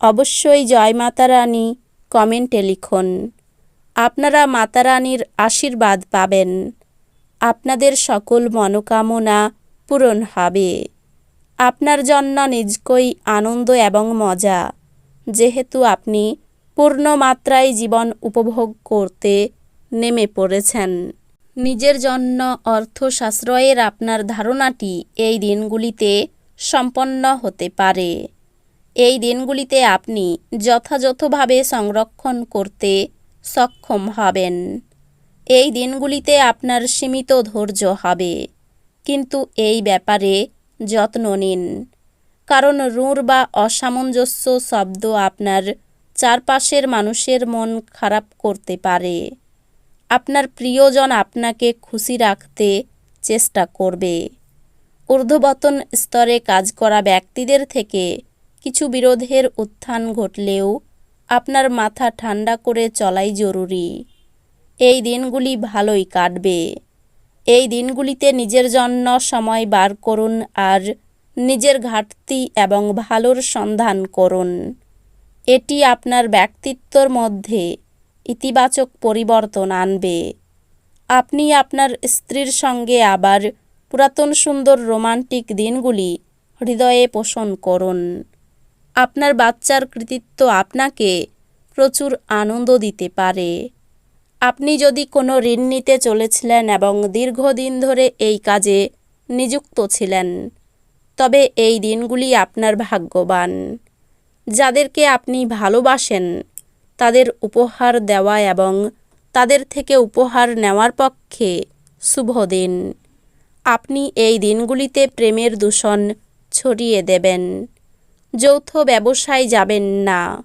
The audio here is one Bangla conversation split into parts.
অবশ্যই জয় মাতারানী কমেন্টে লিখুন। আপনারা মাতারানীর আশীর্বাদ পাবেন। আপনাদের সকল মনোকামনা পূরণ হবে। আপনার জন্য নিজকই আনন্দ এবং মজা। যেহেতু আপনি পূর্ণ মাত্রায় জীবন উপভোগ করতে নেমে পড়েছেন। নিজের জন্য অর্থ সাশ্রয়ের আপনার ধারণাটি এই দিনগুলিতে সম্পন্ন হতে পারে। এই দিনগুলিতে আপনি যথাযথভাবে সংরক্ষণ করতে সক্ষম হবেন। এই দিনগুলিতে আপনার সীমিত ধৈর্য হবে। কিন্তু এই ব্যাপারে যত্ন নিন। কারণ রুঁড় বা অসামঞ্জস্য শব্দ আপনার চারপাশের মানুষের মন খারাপ করতে পারে। আপনার প্রিয়জন আপনাকে খুশি রাখতে চেষ্টা করবে। ঊর্ধ্ববতন স্তরে কাজ করা ব্যক্তিদের থেকে কিছু বিরোধের উত্থান ঘটলেও আপনার মাথা ঠান্ডা করে চলাই জরুরি। এই দিনগুলি ভালোই কাটবে। এই দিনগুলিতে নিজের জন্য সময় বার করুন আর নিজের ঘাটতি এবং ভালোর সন্ধান করুন। এটি আপনার ব্যক্তিত্বর মধ্যে ইতিবাচক পরিবর্তন আনবে। আপনি আপনার স্ত্রীর সঙ্গে আবার পুরাতন সুন্দর রোমান্টিক দিনগুলি হৃদয়ে পোষণ করুন। আপনার বাচ্চার কৃতিত্ব আপনাকে প্রচুর আনন্দ দিতে পারে। আপনি যদি কোনো ঋণ নিতে চলেছিলেন এবং দীর্ঘদিন ধরে এই কাজে নিযুক্ত ছিলেন, তবে এই দিনগুলি আপনার ভাগ্যবান। যাদেরকে আপনি ভালোবাসেন, তাদের উপহার দেওয়া এবং তাদের থেকে উপহার নেওয়ার পক্ষে শুভ দিন। আপনি এই দিনগুলিতে প্রেমের দূষণ ছড়িয়ে দেবেন। যৌথ ব্যবসায় যাবেন না।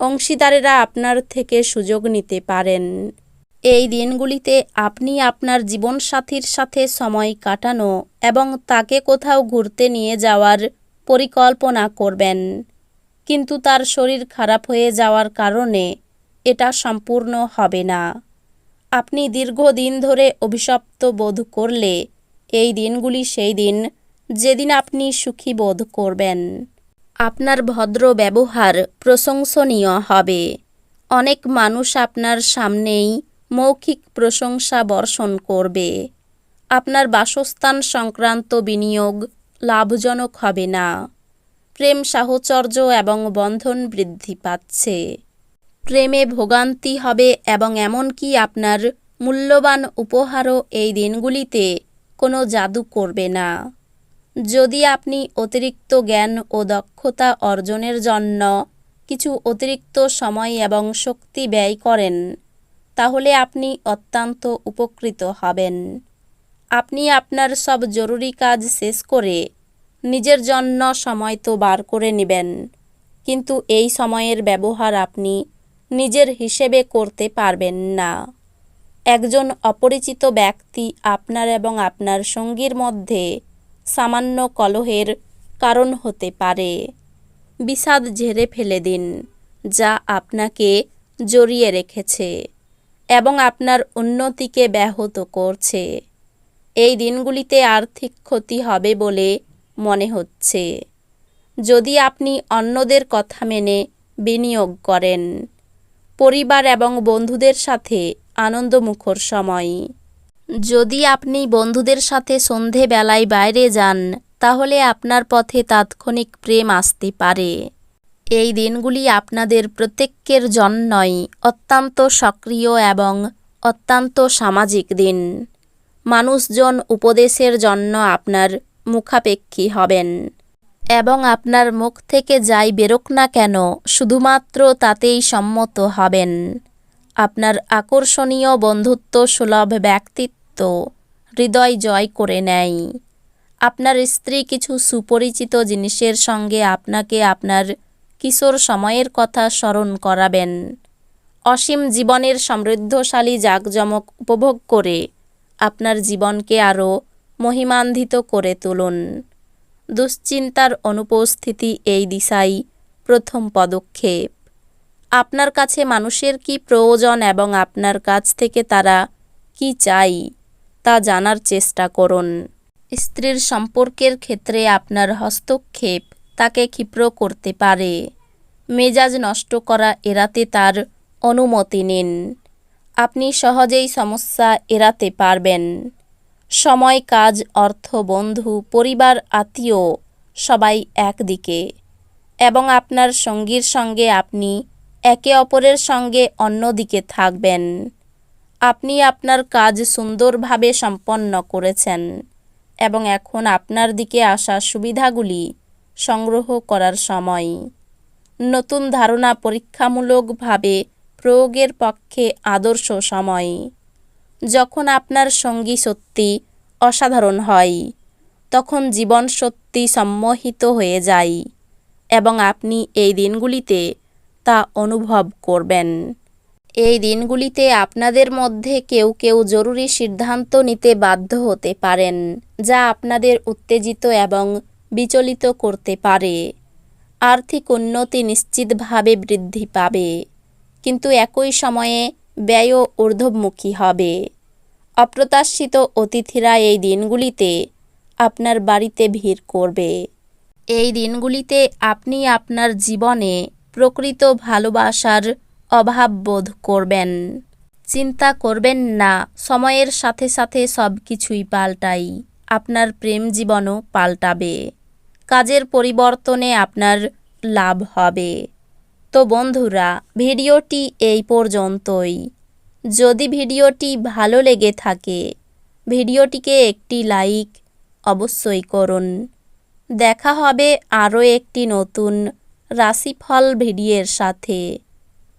অংশীদারেরা আপনার থেকে সুযোগ নিতে পারেন। এই দিনগুলিতে আপনি আপনার জীবনসাথীর সাথে সময় কাটানো এবং তাকে কোথাও ঘুরতে নিয়ে যাওয়ার পরিকল্পনা করবেন। কিন্তু তার শরীর খারাপ হয়ে যাওয়ার কারণে এটা সম্পূর্ণ হবে না। আপনি দীর্ঘদিন ধরে অভিশপ্ত বোধ করলে এই দিনগুলি সেই দিন যেদিন আপনি সুখী বোধ করবেন। আপনার ভদ্র ব্যবহার প্রশংসনীয় হবে। অনেক মানুষ আপনার সামনেই মৌখিক প্রশংসা বর্ষণ করবে। আপনার বাসস্থান সংক্রান্ত বিনিয়োগ লাভজনক হবে না। প্রেম সাহচর্য এবং বন্ধন বৃদ্ধি পাচ্ছে। প্রেমে ভোগান্তি হবে এবং এমনকি আপনার মূল্যবান উপহারও এই দিনগুলিতে কোনো জাদু করবে না। যদি আপনি অতিরিক্ত জ্ঞান ও দক্ষতা অর্জনের জন্য কিছু অতিরিক্ত সময় এবং শক্তি ব্যয় করেন, তাহলে আপনি অত্যন্ত উপকৃত হবেন। আপনি আপনার সব জরুরি কাজ শেষ করে নিজের জন্য সময় তো বার করে নেবেন, কিন্তু এই সময়ের ব্যবহার আপনি নিজের হিসেবে করতে পারবেন না। একজন অপরিচিত ব্যক্তি আপনার এবং আপনার সঙ্গীর মধ্যে সামান্য কলহের কারণ হতে পারে। বিষাদ ঝেড়ে ফেলে দিন, যা আপনাকে জড়িয়ে রেখেছে এবং আপনার উন্নতিকে ব্যাহত করছে। এই দিনগুলিতে আর্থিক ক্ষতি হবে বলে মনে হচ্ছে। যদি আপনি অন্যদের কথা মেনে বিনিয়োগ করেন, পরিবার এবং বন্ধুদের সাথে আনন্দমুখর সময়। যদি আপনি বন্ধুদের সাথে সন্ধেবেলায় বাইরে যান, তাহলে আপনার পথে তাৎক্ষণিক প্রেম আসতে পারে। এই দিনগুলি আপনাদের প্রত্যেকের জন্যই অত্যন্ত সক্রিয় এবং অত্যন্ত সামাজিক দিন। মানুষজন উপদেশের জন্য আপনার মুখাপেক্ষী হবেন এবং আপনার মুখ থেকে যাই বেরোক না কেন, শুধুমাত্র তাতেই সম্মত হবেন। আপনার আকর্ষণীয় বন্ধুত্ব সুলভ ব্যক্তিত্ব হৃদয় জয় করে নেয়। আপনার স্ত্রী কিছু সুপরিচিত জিনিসের সঙ্গে আপনাকে আপনার কিশোর সময়ের কথা স্মরণ করাবেন। অসীম জীবনের সমৃদ্ধশালী জাঁকজমক উপভোগ করে আপনার জীবনকে আরও মহিমান্বিত করে তুলুন। দুশ্চিন্তার অনুপস্থিতি এই দিশাই প্রথম পদক্ষেপ। আপনার কাছে মানুষের কি প্রয়োজন এবং আপনার কাছ থেকে তারা কি চাই তা জানার চেষ্টা করুন। স্ত্রীর সম্পর্কের ক্ষেত্রে আপনার হস্তক্ষেপ তাকে ক্ষিপ্র করতে পারে। মেজাজ নষ্ট করা এড়াতে তার অনুমতি নিন। আপনি সহজেই সমস্যা এড়াতে পারবেন। সময়, কাজ, অর্থ, বন্ধু, পরিবার, আত্মীয় সবাই একদিকে এবং আপনার সঙ্গীর সঙ্গে আপনি একে অপরের সঙ্গে অন্যদিকে থাকবেন। আপনি আপনার কাজ সুন্দরভাবে সম্পন্ন করেছেন এবং এখন আপনার দিকে আসা সুবিধাগুলি সংগ্রহ করার সময়। নতুন ধারণা পরীক্ষামূলকভাবে প্রয়োগের পক্ষে আদর্শ সময়। যখন আপনার সঙ্গী সত্যি অসাধারণ হয়, তখন জীবন সত্যি সম্মোহিত হয়ে যায় এবং আপনি এই দিনগুলিতে তা অনুভব করবেন। এই দিনগুলিতে আপনাদের মধ্যে কেউ কেউ জরুরি সিদ্ধান্ত নিতে বাধ্য হতে পারেন, যা আপনাদের উত্তেজিত এবং বিচলিত করতে পারে। আর্থিক উন্নতি নিশ্চিতভাবে বৃদ্ধি পাবে, কিন্তু একই সময়ে ব্যয়ও ঊর্ধ্বমুখী হবে। অপ্রত্যাশিত অতিথিরা এই দিনগুলিতে আপনার বাড়িতে ভিড় করবে। এই দিনগুলিতে আপনি আপনার জীবনে প্রকৃত ভালোবাসার অভাব বোধ করবেন। চিন্তা করবেন না, সময়ের সাথে সাথে সব কিছুই পাল্টাই। আপনার প্রেম জীবনও পাল্টাবে। কাজের পরিবর্তনে আপনার লাভ হবে। তো বন্ধুরা, ভিডিওটি এই পর্যন্তই। যদি ভিডিওটি ভালো লেগে থাকে, ভিডিওটিকে একটি লাইক অবশ্যই করুন। দেখা হবে আরও একটি নতুন রাশিফল ভিডিওর সাথে।